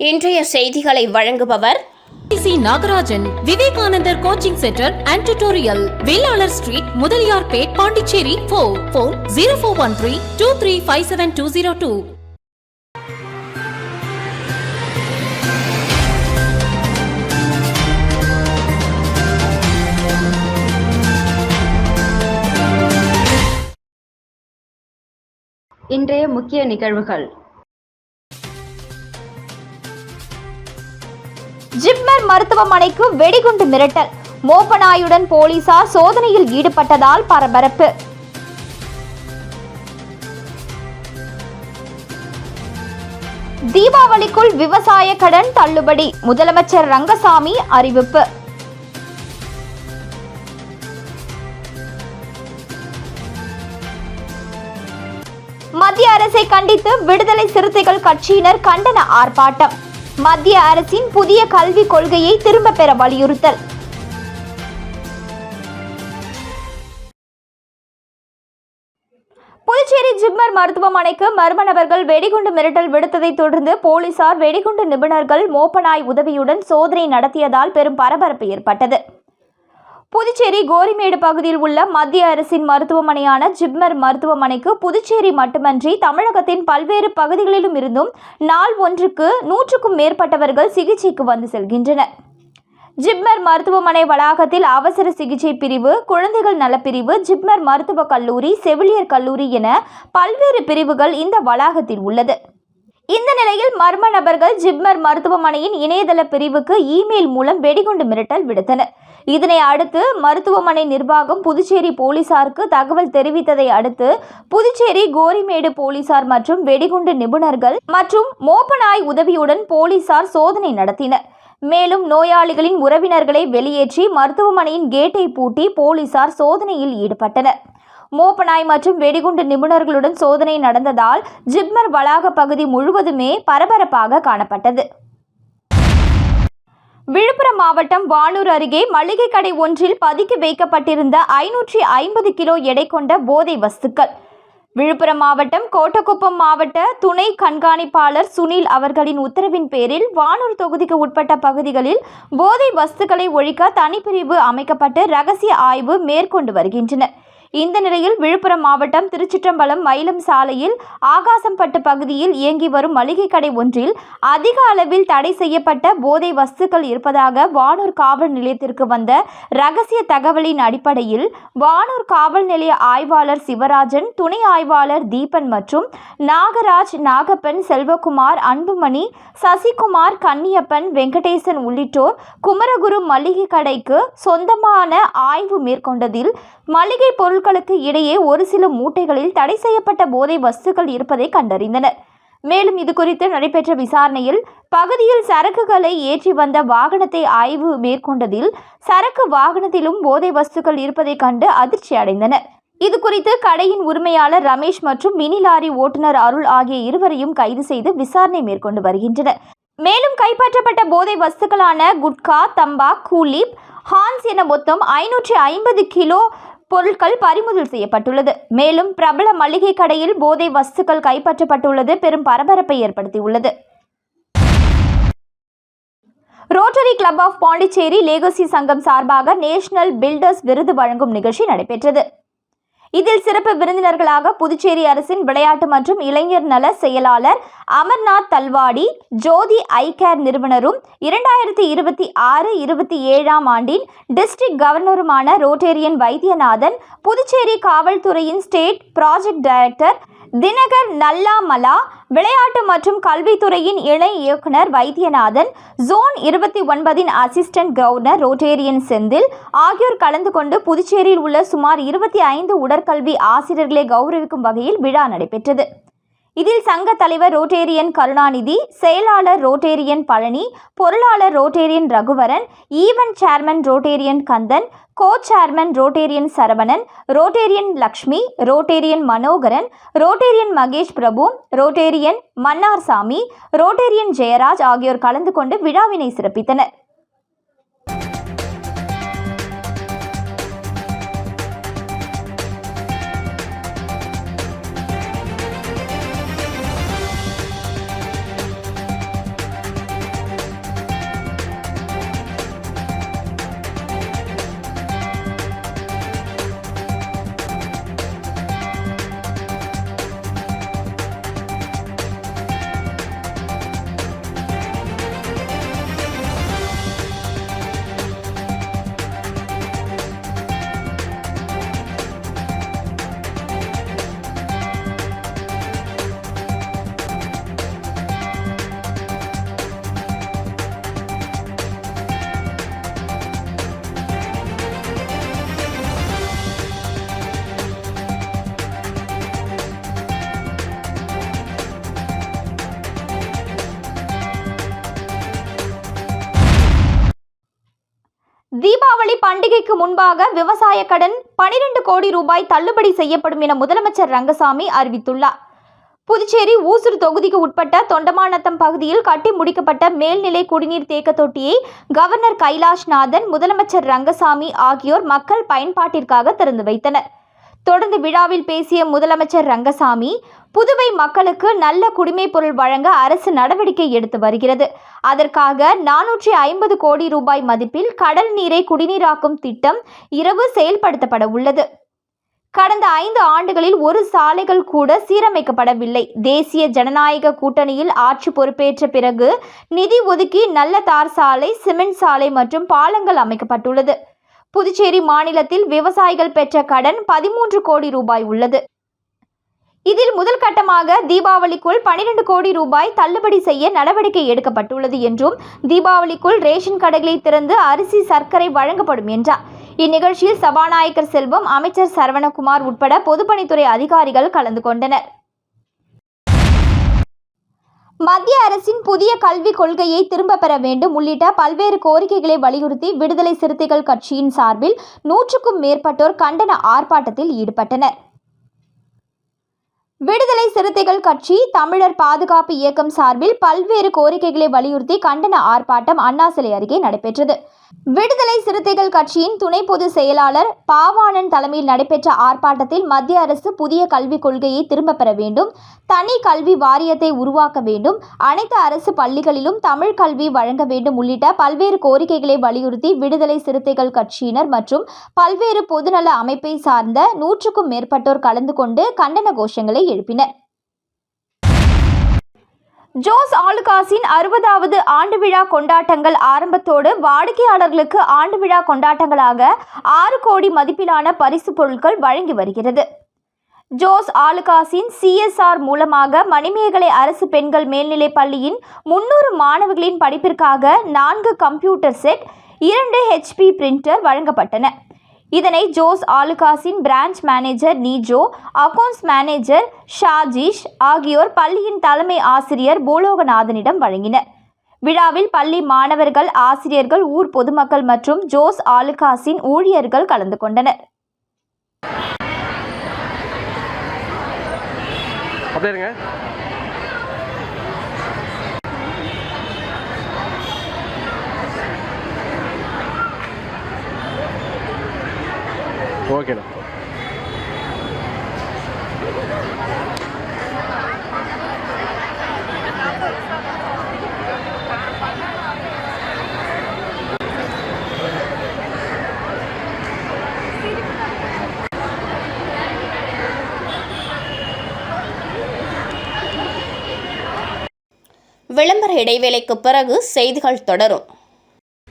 இன்றைய செய்திகளை வழங்குபவர் C Nagarajan Vivekanandar coaching centre and tutorial Vellalar street Mudaliarpet Pondicherry four four zero four one three two three five seven two zero two இன்றைய முக்கிய நிகழ்வுகள். ஜிப்மர் மருத்துவமனைக்கு வெடிகுண்டு மிரட்டல். மோப்பநாயுடன் போலீசார் சோதனையில் ஈடுபட்டதால் பரபரப்பு. தீபாவளிக்குள் விவசாய கடன் தள்ளுபடி. முதலமைச்சர் ரங்கசாமி அறிவிப்பு. மத்திய அரசை கண்டித்து விடுதலை சிறுத்தைகள் கட்சியினர் கண்டன ஆர்ப்பாட்டம். மத்திய அரசின் புதிய கல்விக் கொள்கையை திரும்பப் பெற வலியுறுத்தல். புதுச்சேரி ஜிப்மர் மருத்துவமனைக்கு மர்ம நபர்கள் வெடிகுண்டு மிரட்டல் விடுத்ததைத் தொடர்ந்து போலீசார் வெடிகுண்டு நிபுணர்கள் மோப்பனாய் உதவியுடன் சோதனை நடத்தியதால் பெரும் பரபரப்பு ஏற்பட்டது. புதுச்சேரி கோரிமேடு பகுதியில் உள்ள மத்திய அரசின் மருத்துவமனையான ஜிப்மர் மருத்துவமனைக்கு புதுச்சேரி மட்டுமன்றி தமிழகத்தின் பல்வேறு பகுதிகளிலும் இருந்தும் நாள் ஒன்றுக்கு நூற்றுக்கும் மேற்பட்டவர்கள் சிகிச்சைக்கு வந்து செல்கின்றனர். ஜிப்மர் மருத்துவமனை வளாகத்தில் அவசர சிகிச்சை பிரிவு குழந்தைகள் நலப்பிரிவு ஜிப்மர் மருத்துவக் கல்லூரி செவிலியர் கல்லூரி என பல்வேறு பிரிவுகள் இந்த வளாகத்தில் உள்ளது. இந்த நிலையில் மர்ம நபர்கள் ஜிப்மர் மருத்துவமனையின் இணையதள பிரிவுக்கு இமெயில் மூலம் வெடிகுண்டு மிரட்டல் விடுத்தனர். இதனை அடுத்து மருத்துவமனை நிர்வாகம் புதுச்சேரி போலீசாருக்கு தகவல் தெரிவித்ததை அடுத்து புதுச்சேரி கோரிமேடு போலீசார் மற்றும் வெடிகுண்டு நிபுணர்கள் மற்றும் மோப்பநாய் உதவியுடன் போலீசார் சோதனை நடத்தினர். மேலும் நோயாளிகளின் உறவினர்களை வெளியேற்றி மருத்துவமனையின் கேட்டை பூட்டி போலீசார் சோதனையில் ஈடுபட்டனர். மோப்பனாய் மற்றும் வெடிகுண்டு நிபுணர்களுடன் சோதனை நடந்ததால் ஜிப்மர் வளாக பகுதி முழுவதுமே பரபரப்பாக காணப்பட்டது. விழுப்புரம் மாவட்டம் வானூர் அருகே மளிகை கடை ஒன்றில் பதுக்கி வைக்கப்பட்டிருந்த ஐநூற்றி ஐம்பது கிலோ எடை கொண்ட போதை வஸ்துக்கள். விழுப்புரம் மாவட்டம் கோட்டக்குப்பம் மாவட்ட துணை கண்காணிப்பாளர் சுனில் அவர்களின் உத்தரவின் பேரில் வானூர் தொகுதிக்கு உட்பட்ட பகுதிகளில் போதை வஸ்துக்களை ஒழிக்க தனிப்பிரிவு அமைக்கப்பட்டு ரகசிய ஆய்வு மேற்கொண்டு வருகின்றனர். இந்த நிலையில் விழுப்புரம் மாவட்டம் திருச்சிற்றம்பலம் மயிலம் சாலையில் ஆகாசம்பட்டு பகுதியில் இயங்கி வரும் மளிகை கடை ஒன்றில் அதிக அளவில் தடை செய்யப்பட்ட போதை வஸ்துக்கள் இருப்பதாக வானூர் காவல் நிலையத்திற்கு வந்த ரகசிய தகவலின் அடிப்படையில் வானூர் காவல் நிலைய ஆய்வாளர் சிவராஜன் துணை ஆய்வாளர் தீபன் மற்றும் நாகராஜ் நாகப்பன் செல்வகுமார் அன்புமணி சசிகுமார் கன்னியப்பன் வெங்கடேசன் உள்ளிட்டோர் குமரகுரு மளிகை கடைக்கு சொந்தமான ஆய்வு மேற்கொண்டதில் மளிகை பொருள் பொருட்களுக்கு இடையே ஒரு சில மூட்டைகளில் தடை செய்யப்பட்ட போதை வஸ்துக்கள் இருப்பதை கண்டறிந்தனர். மேலும் இது குறித்து நடைபெற்ற விசாரணையில் பகுதியில் சரக்குகளை ஏற்றி வந்த வாகனத்தை ஆய்வு மேற்கொண்டதில் சரக்கு வாகனத்திலும் போதை வஸ்துக்கள் இருப்பதை கண்டு அதிர்ச்சி அடைந்தனர். இது குறித்து கடையின் உரிமையாளர் ரமேஷ் மற்றும் மினி லாரி ஓட்டுநர் அருள் ஆகிய இருவரையும் கைது செய்து விசாரணை மேற்கொண்டு வருகின்றனர். மேலும் கைப்பற்றப்பட்ட போதை வஸ்துக்களான குட்கா தம்பா கூலிப் ஹான்ஸ் என மொத்தம் ஐநூற்றி ஐம்பது கிலோ பொருட்கள் பறிமுதல் செய்யப்பட்டுள்ளது. மேலும் பிரபல மளிகை கடையில் போதை வஸ்துக்கள் கைப்பற்றப்பட்டுள்ளது. பெரும் பரபரப்பை ஏற்படுத்தியுள்ளது. Rotary Club of Pondicherry Legacy சங்கம் சார்பாக நேஷனல் பில்டர்ஸ் விருது வழங்கும் நிகழ்ச்சி நடைபெற்றது. இதில் சிறப்பு விருந்தினர்களாக புதுச்சேரி அரசின் விளையாட்டு மற்றும் இளைஞர் நல செயலாளர் அமர்நாத் தல்வாடி ஜோதி ஐ கேர் நிறுவனரும் இரண்டாயிரத்தி இருபத்தி ஆறு இருபத்தி ஏழாம் ஆண்டின் டிஸ்ட்ரிக்ட் கவர்னருமான ரோட்டேரியன் வைத்தியநாதன் புதுச்சேரி காவல்துறையின் state project director Dinakar Nallamala விளையாட்டு மற்றும் கல்வித்துறையின் இணை இயக்குனர் வைத்தியநாதன் ஜோன் இருபத்தி ஒன்பதின் அசிஸ்டன்ட் கவர்னர் ரோட்டேரியன் செந்தில் ஆகியோர் கலந்து கொண்டு புதுச்சேரியில் உள்ள சுமார் இருபத்தி ஐந்து உடற்கல்வி ஆசிரியர்களை கௌரவிக்கும் வகையில் விழா நடைபெற்றது. இதில் சங்க தலைவர் ரோட்டேரியன் கருணாநிதி செயலாளர் ரோட்டேரியன் பழனி பொருளாளர் Rotarian Raghuvaran event chairman Rotarian Kandan co chairman Rotarian Saravanan Rotarian Lakshmi Rotarian Manoharan Rotarian Mahesh Prabhu Rotarian Mannarsamy Rotarian Jayaraj ஆகியோர் கலந்து கொண்டு விழாவினை சிறப்பித்தனர். பண்டிகைக்கு முன்பாக விவசாய கடன் பனிரெண்டு கோடி ரூபாய் தள்ளுபடி செய்யப்படும் என முதலமைச்சர் ரங்கசாமி அறிவித்துள்ளார். புதுச்சேரி ஊசூர் தொகுதிக்கு உட்பட்ட தொண்டமாநத்தம் பகுதியில் கட்டி முடிக்கப்பட்ட மேல்நிலை குடிநீர் தேக்க தொட்டியை கவர்னர் கைலாஷ்நாதன் முதலமைச்சர் ரங்கசாமி ஆகியோர் மக்கள் பயன்பாட்டிற்காக திறந்து வைத்தனர். தொடர்ந்து விழாவில் பேசிய முதலமைச்சர் ரங்கசாமி புதுவை மக்களுக்கு நல்ல குடிமைப் பொருள் வழங்க அரசு நடவடிக்கை எடுத்து வருகிறது. அதற்காக நானூற்றி ஐம்பது கோடி ரூபாய் மதிப்பில் கடல் நீரை குடிநீராக்கும் திட்டம் இரவு செயல்படுத்தப்பட உள்ளது. கடந்த ஐந்து ஆண்டுகளில் ஒரு சாலைகள் கூட சீரமைக்கப்படவில்லை. தேசிய ஜனநாயக கூட்டணியில் ஆட்சி பொறுப்பேற்ற பிறகு நிதி ஒதுக்கி நல்ல தார் சாலை சிமெண்ட் சாலை மற்றும் பாலங்கள் அமைக்கப்பட்டுள்ளது. புதுச்சேரி மாநிலத்தில் விவசாயிகள் பெற்ற கடன் பதிமூன்று கோடி ரூபாய் உள்ளது. இதில் முதல் கட்டமாக தீபாவளிக்குள் பனிரெண்டு கோடி ரூபாய் தள்ளுபடி செய்ய நடவடிக்கை எடுக்கப்பட்டுள்ளது என்றும் தீபாவளிக்குள் ரேஷன் கடைகளை திறந்து அரிசி சர்க்கரை வழங்கப்படும் என்றார். இந்நிகழ்ச்சியில் சபாநாயகர் செல்வம் அமைச்சர் சரவணகுமார் உட்பட பொதுப்பணித்துறை அதிகாரிகள் கலந்து கொண்டனர். மத்திய அரசின் புதிய கல்விக் கொள்கையை திரும்ப பெற வேண்டும் உள்ளிட்ட பல்வேறு கோரிக்கைகளை வலியுறுத்தி விடுதலை சிறுத்தைகள் கட்சியின் சார்பில் நூற்றுக்கும் மேற்பட்டோர் கண்டன ஆர்ப்பாட்டத்தில் ஈடுபட்டனர். விடுதலை சிறுத்தைகள் கட்சி தமிழர் பாதுகாப்பு இயக்கம் சார்பில் பல்வேறு கோரிக்கைகளை வலியுறுத்தி கண்டன ஆர்ப்பாட்டம் அண்ணா சிலை அருகே நடைபெற்றது. விடுதலை சிறுத்தைகள் கட்சியின் துணை பொதுச் செயலாளர் பாவாணன் தலைமையில் நடைபெற்ற ஆர்ப்பாட்டத்தில் மத்திய அரசு புதிய கல்விக் கொள்கையை திரும்பப் பெற வேண்டும் தனி கல்வி வாரியத்தை உருவாக்க வேண்டும் அனைத்து அரசு பள்ளிகளிலும் தமிழ் கல்வி வழங்க வேண்டும் உள்ளிட்ட பல்வேறு கோரிக்கைகளை வலியுறுத்தி விடுதலை சிறுத்தைகள் கட்சியினர் மற்றும் பல்வேறு பொதுநல அமைப்பை சார்ந்த நூற்றுக்கும் மேற்பட்டோர் கலந்து கொண்டு கண்டன கோஷங்களை எழுப்பினர். ஜோஸ் ஆலுகாஸின் அறுபதாவது ஆண்டு விழா கொண்டாட்டங்கள் ஆரம்பத்தோடு வாடிக்கையாளர்களுக்கு ஆண்டு விழா கொண்டாட்டங்களாக ஆறு கோடி மதிப்பிலான பரிசு பொருட்கள் வழங்கி வருகிறது. ஜோஸ் ஆலுகாஸின் சிஎஸ்ஆர் மூலமாக மணிமேகலை அரசு பெண்கள் மேல்நிலைப் பள்ளியின் முன்னூறு மாணவர்களின் படிப்பிற்காக நான்கு கம்ப்யூட்டர் செட் இரண்டு ஹெச்பி பிரிண்டர் வழங்கப்பட்டன. இதனை Jos ஆலுகாஸின் branch manager Nijo accounts manager Shajish ஆகியோர் பள்ளியின் தலைமை ஆசிரியர் பூலோகநாதனிடம் வழங்கினர். விழாவில் பள்ளி மாணவர்கள் ஆசிரியர்கள் ஊர் பொதுமக்கள் மற்றும் ஜோஸ் ஆலுகாஸின் ஊழியர்கள் கலந்து கொண்டனர். அப்படியே ஓகேண்ணா விளம்பர இடைவேளைக்கு பிறகு செய்திகள் தொடரும்.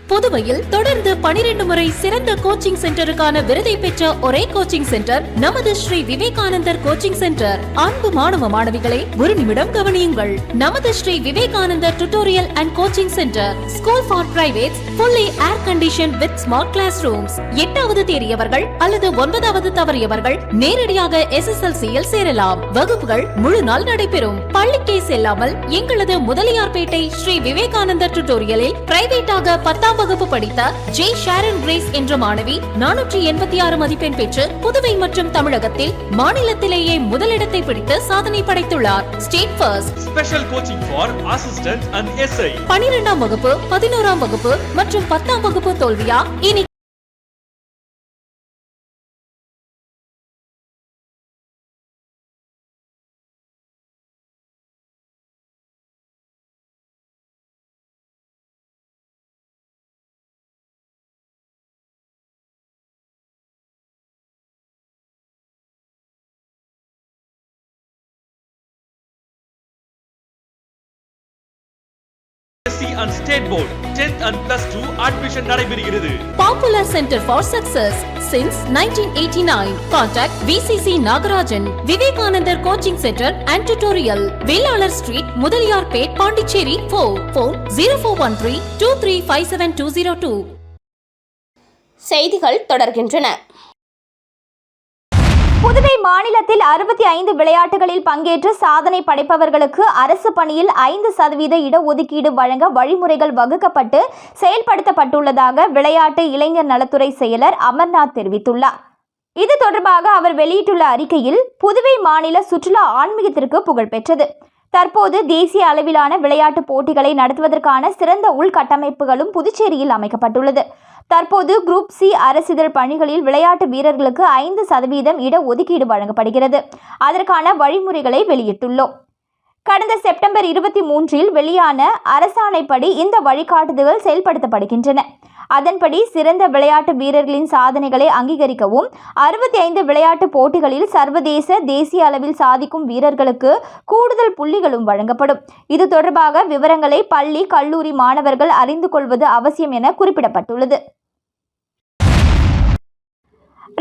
புதுவையில் தொடர்ந்து பனிரெண்டு முறை சிறந்த கோச்சிங் சென்டருக்கான விருதை பெற்ற ஒரே கோச்சிங் சென்டர் நமது ஸ்ரீ விவேகானந்தர் கோச்சிங் சென்டர் அன்பு மாணவ மாணவிகளை ஒரு நிமிடம் கவனியுங்கள். நமது Sri Vivekanandar tutorial and coaching centre school for privates fully air condition with smart class rooms எட்டாவது தேறியவர்கள் அல்லது ஒன்பதாவது தவறியவர்கள் நேரடியாக எஸ்எஸ்எல்சி யில் சேரலாம். வகுப்புகள் முழு நாள் நடைபெறும். பள்ளிக்கே செல்லாமல் எங்களது முதலியார்பேட்டை ஸ்ரீ விவேகானந்தர் டுட்டோரியலில் பிரைவேட்டாக பத்தாம் வகுப்பு படித்த ஜே ஷாரன் கிரேஸ் என்ற மாணவி நானூற்றி எண்பத்தி ஆறு மதிப்பெண் பெற்று புதுவை மற்றும் தமிழகத்தில் மாநிலத்திலேயே முதலிடத்தை பிடித்து சாதனை படைத்துள்ளார். State first Special coaching for assistant and SI. பனிரெண்டாம் வகுப்பு பதினோராம் வகுப்பு மற்றும் பத்தாம் வகுப்பு தோல்வியா? இனி And State Board 10th and plus 2 admission நடைபெறுகிறது Popular Center for Success since 1989. Contact VCC Nagarajan, Vivekanandar Coaching Center and Tutorial, Velalar Street, Mudaliyarpet, Pondicherry 4. Phone 0413 2357202. செய்திகள் தொடர்கின்றன புதுவை மாநிலத்தில் அறுபத்தி ஐந்து விளையாட்டுகளில் பங்கேற்று சாதனை படைப்பவர்களுக்கு அரசு பணியில் ஐந்து சதவீத இடஒதுக்கீடு வழங்க வழிமுறைகள் வகுக்கப்பட்டு செயல்படுத்தப்பட்டுள்ளதாக விளையாட்டு இளைஞர் நலத்துறை செயலர் அமர்நாத் தெரிவித்துள்ளார். இது தொடர்பாக அவர் வெளியிட்டுள்ள அறிக்கையில் புதுவை மாநில சுற்றுலா ஆன்மீகத்திற்கு புகழ்பெற்றது தற்போது தேசிய அளவிலான விளையாட்டுப் போட்டிகளை நடத்துவதற்கான சிறந்த உள்கட்டமைப்புகளும் புதுச்சேரியில் அமைக்கப்பட்டுள்ளது. தற்போது குரூப் சி அரசிதழ் பணிகளில் விளையாட்டு வீரர்களுக்கு ஐந்து சதவீதம் இட ஒதுக்கீடு வழங்கப்படுகிறது. அதற்கான வழிமுறைகளை வெளியிட்டுள்ளோம். கடந்த செப்டம்பர் இருபத்தி மூன்றில் வெளியான அரசாணைப்படி இந்த வழிகாட்டுதல்கள் செயல்படுத்தப்படுகின்றன. அதன்படி சிறந்த விளையாட்டு வீரர்களின் சாதனைகளை அங்கீகரிக்கவும் அறுபத்தி ஐந்து விளையாட்டுப் போட்டிகளில் சர்வதேச தேசிய அளவில் சாதிக்கும் வீரர்களுக்கு கூடுதல் புள்ளிகளும் வழங்கப்படும். இது தொடர்பாக விவரங்களை பள்ளி கல்லூரி மாணவர்கள் அறிந்து கொள்வது அவசியம் என குறிப்பிடப்பட்டுள்ளது.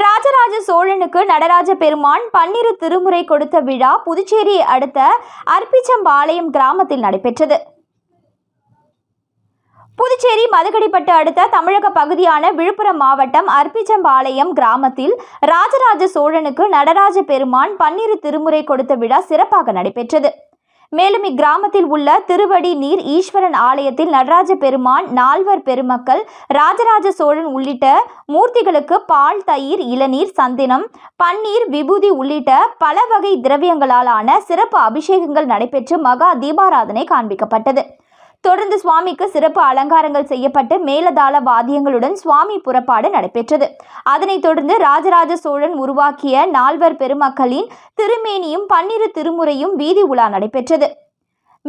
ராஜராஜ சோழனுக்கு நடராஜ பெருமான் பன்னிரு திருமுறை கொடுத்த விழா புதுச்சேரியை அடுத்த அர்ப்பிச்சம்பாளையம் கிராமத்தில் நடைபெற்றது. புதுச்சேரி மதுகடிப்பட்டு அடுத்த தமிழக பகுதியான விழுப்புரம் மாவட்டம் அர்ப்பிச்சம்பாளையம் கிராமத்தில் ராஜராஜ சோழனுக்கு நடராஜ பெருமான் பன்னிரு திருமுறை கொடுத்த விழா சிறப்பாக நடைபெற்றது. மேலும் இக்கிராமத்தில் உள்ள திருவடி நீர் ஈஸ்வரன் ஆலயத்தில் நடராஜ பெருமான் நால்வர் பெருமக்கள் ராஜராஜ சோழன் உள்ளிட்ட மூர்த்திகளுக்கு பால் தயிர் இளநீர் சந்தினம் பன்னீர் விபூதி உள்ளிட்ட பல வகை திரவியங்களாலான சிறப்பு அபிஷேகங்கள் நடைபெற்று மகா தீபாராதனை காண்பிக்கப்பட்டது. தொடர்ந்து சுவாமிக்கு சிறப்பு அலங்காரங்கள் செய்யப்பட்டு மேலதாள வாத்தியங்களுடன் சுவாமி புறப்பாடு நடைபெற்றது. அதனைத் தொடர்ந்து ராஜராஜ சோழன் உருவாக்கிய நால்வர் பெருமக்களின் திருமேனியும் பன்னிரு திருமுறையும் வீதி உலா நடைபெற்றது.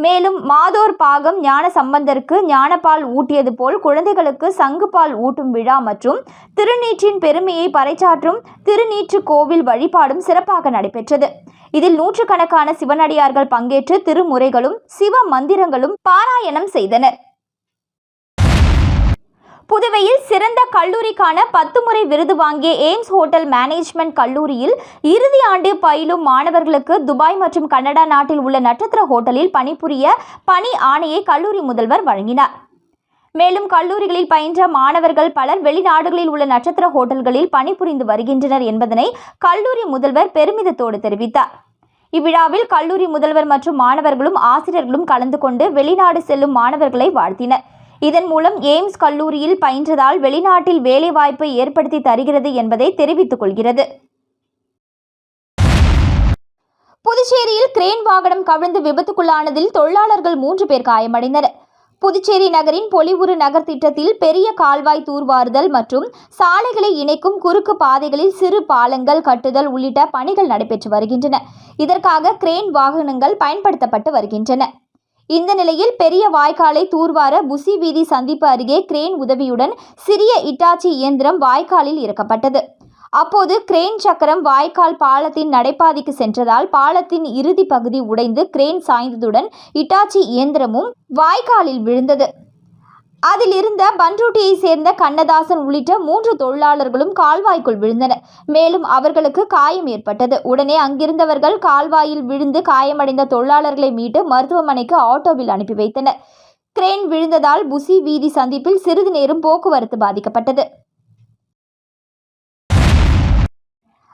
மேலும் மாதோர் பாகம் ஞான சம்பந்தருக்கு ஞானப்பால் ஊட்டியது போல் குழந்தைகளுக்கு சங்குபால் ஊட்டும் விழா மற்றும் திருநீற்றின் பெருமையை பறைச்சாற்றும் திருநீற்று கோவில் வழிபாடும் சிறப்பாக நடைபெற்றது. இதில் நூற்றுக்கணக்கான சிவனடியார்கள் பங்கேற்று திருமுறைகளும் சிவ மந்திரங்களும் பாராயணம் செய்தனர். புதுவையில் சிறந்த கல்லூரிக்கான பத்து முறை விருது வாங்கிய எய்ம்ஸ் ஹோட்டல் மேனேஜ்மெண்ட் கல்லூரியில் இறுதி ஆண்டு பயிலும் மாணவர்களுக்கு துபாய் மற்றும் கனடா நாட்டில் உள்ள நட்சத்திர ஹோட்டலில் பணிபுரிய பணி ஆணையை கல்லூரி முதல்வர் வழங்கினார். மேலும் கல்லூரிகளில் பயின்ற மாணவர்கள் பலர் வெளிநாடுகளில் உள்ள நட்சத்திர ஹோட்டல்களில் பணிபுரிந்து வருகின்றனர் என்பதனை கல்லூரி முதல்வர் பெருமிதத்தோடு தெரிவித்தார். இவ்விழாவில் கல்லூரி முதல்வர் மற்றும் மாணவர்களும் ஆசிரியர்களும் கலந்து கொண்டு வெளிநாடு செல்லும் மாணவர்களை வாழ்த்தினர். இதன் மூலம் எய்ம்ஸ் கல்லூரியில் பயின்றதால் வெளிநாட்டில் வேலைவாய்ப்பை ஏற்படுத்தி தருகிறது என்பதை தெரிவித்துக் கொள்கிறது. புதுச்சேரியில் கிரேன் வாகனம் கவிழ்ந்து விபத்துக்குள்ளானதில் தொழிலாளர்கள் மூன்று பேர் காயமடைந்தனர். புதுச்சேரி நகரின் பொலிவுறு நகர் திட்டத்தில் பெரிய கால்வாய் தூர்வாறுதல் மற்றும் சாலைகளை இணைக்கும் குறுக்கு பாதைகளில் சிறு பாலங்கள் கட்டுதல் உள்ளிட்ட பணிகள் நடைபெற்று வருகின்றன. இதற்காக கிரேன் வாகனங்கள் பயன்படுத்தப்பட்டு வருகின்றன. இந்த நிலையில் பெரிய வாய்க்காலை தூர்வார புசி வீதி சந்திப்பு அருகே கிரேன் உதவியுடன் சிறிய இட்டாச்சி இயந்திரம் வாய்க்காலில் இறக்கப்பட்டது. அப்போது கிரேன் சக்கரம் வாய்க்கால் பாலத்தின் நடைபாதைக்கு சென்றதால் பாலத்தின் இறுதி பகுதி உடைந்து கிரேன் சாய்ந்ததுடன் இட்டாச்சி இயந்திரமும் வாய்க்காலில் விழுந்தது. அதில் இருந்த பன்ருட்டியை சேர்ந்த கண்ணதாசன் உள்ளிட்ட மூன்று தொழிலாளர்களும் கால்வாய்க்குள் விழுந்தனர். மேலும் அவர்களுக்கு காயம் ஏற்பட்டது. உடனே அங்கிருந்தவர்கள் கால்வாயில் விழுந்து காயமடைந்த தொழிலாளர்களை மீட்டு மருத்துவமனைக்கு ஆட்டோவில் அனுப்பி வைத்தனர். கிரேன் விழுந்ததால் புசி வீதி சந்திப்பில் சிறிது நேரம் போக்குவரத்து பாதிக்கப்பட்டது.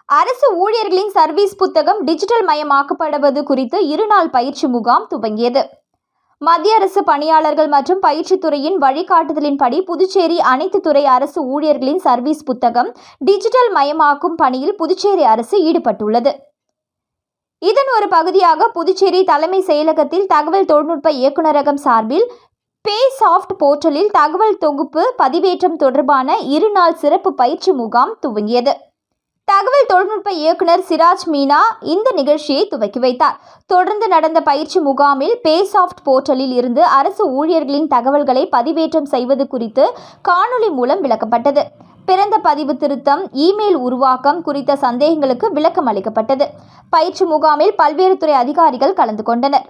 அரசு ஊழியர்களின் சர்வீஸ் புத்தகம் டிஜிட்டல் மயமாக்கப்படுவது குறித்து இருநாள் பயிற்சி முகாம் துவங்கியது. மத்திய அரசு பணியாளர்கள் மற்றும் பயிற்சித் துறையின் வழிகாட்டுதலின்படி புதுச்சேரி அனைத்து துறை அரசு ஊழியர்களின் சர்வீஸ் புத்தகம் டிஜிட்டல் மயமாக்கும் பணியில் புதுச்சேரி அரசு ஈடுபட்டுள்ளது. இதன் ஒரு பகுதியாக புதுச்சேரி தலைமை செயலகத்தில் தகவல் தொழில்நுட்ப இயக்குநரகம் சார்பில் பே சாஃப்ட் போர்ட்டலில் தகவல் தொகுப்பு பதிவேற்றம் தொடர்பான இருநாள் சிறப்பு பயிற்சி முகாம் துவங்கியது. தகவல் தொழில்நுட்ப இயக்குனர் சிராஜ் மீனா இந்த நிகழ்ச்சியை துவக்கி வைத்தார். தொடர்ந்து நடந்த பயிற்சி முகாமில் பேசாஃப்ட் போர்ட்டலில் இருந்து அரசு ஊழியர்களின் தகவல்களை பதிவேற்றம் செய்வது குறித்து காணொளி மூலம் விளக்கப்பட்டது. பிறந்த பதிவு திருத்தம் இமெயில் உருவாக்கம் குறித்த சந்தேகங்களுக்கு விளக்கம் அளிக்கப்பட்டது. பயிற்சி முகாமில் பல்வேறு துறை அதிகாரிகள் கலந்து கொண்டனர்.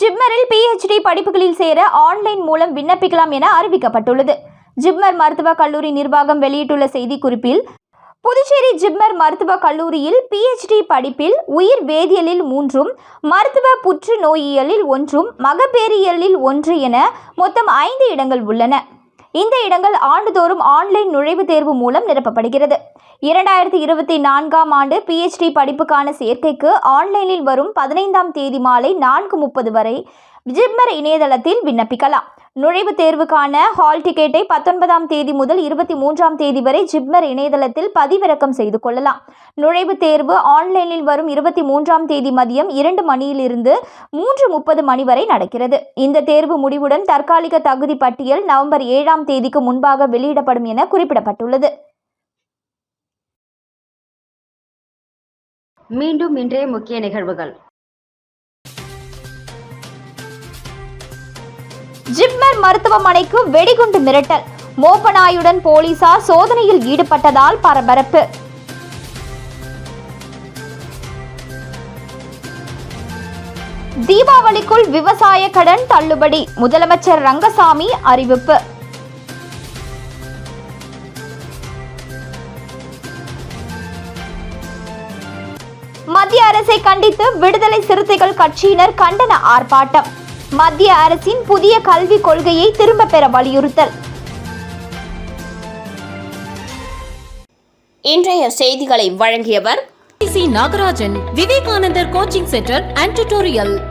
ஜிப்மரில் பிஹெச்டி படிப்புகளில் சேர ஆன்லைன் மூலம் விண்ணப்பிக்கலாம் என அறிவிக்கப்பட்டுள்ளது. ஜிப்மர் மருத்துவக் கல்லூரி நிர்வாகம் வெளியிட்டுள்ள செய்திக்குறிப்பில் புதுச்சேரி ஜிப்மர் மருத்துவக் கல்லூரியில் பிஹெச்டி படிப்பில் உயிர் வேதியியலில் மூன்றும் மருத்துவ புற்றுநோயியலில் ஒன்றும் மகப்பேறியலில் ஒன்று என மொத்தம் ஐந்து இடங்கள் உள்ளன. இந்த இடங்கள் ஆண்டுதோறும் ஆன்லைன் நுழைவுத் தேர்வு மூலம் நிரப்பப்படுகிறது. இரண்டாயிரத்தி இருபத்தி நான்காம் ஆண்டு பிஹெச்டி படிப்புக்கான சேர்க்கைக்கு ஆன்லைனில் வரும் பதினைந்தாம் தேதி மாலை நான்கு முப்பது வரை ஜிப்மர் இணையதளத்தில் விண்ணப்பிக்கலாம். நுழைவுத் தேர்வுக்கான ஹால் டிக்கெட்டை பத்தொன்பதாம் தேதி முதல் இருபத்தி மூன்றாம் தேதி வரை ஜிப்மர் இணையதளத்தில் பதிவிறக்கம் செய்து கொள்ளலாம். நுழைவுத் தேர்வு ஆன்லைனில் வரும் இருபத்தி மூன்றாம் தேதி மதியம் இரண்டு மணியிலிருந்து மூன்று முப்பது மணி வரை நடக்கிறது. இந்த தேர்வு முடிவுடன் தற்காலிக தகுதி பட்டியல் நவம்பர் ஏழாம் தேதிக்கு முன்பாக வெளியிடப்படும் என குறிப்பிடப்பட்டுள்ளது. மீண்டும் இன்றைய முக்கிய நிகழ்வுகள். ஜிப்மர் மருத்துவமனைக்கு வெடிகுண்டு மிரட்டல். மோப்பநாயுடன் போலீசார் சோதனையில் ஈடுபட்டதால் பரபரப்பு. தீபாவளிக்குள் விவசாய கடன் தள்ளுபடி. முதலமைச்சர் ரங்கசாமி அறிவிப்பு. மத்திய அரசை கண்டித்து விடுதலை சிறுத்தைகள் கட்சியினர் கண்டன ஆர்ப்பாட்டம். மத்திய அரசின் புதிய கல்விக் கொள்கையை திரும்பப் பெற வலியுறுத்தல். இன்றைய செய்திகளை வழங்கியவர் C Nagarajan Vivekanandar coaching centre and tutorial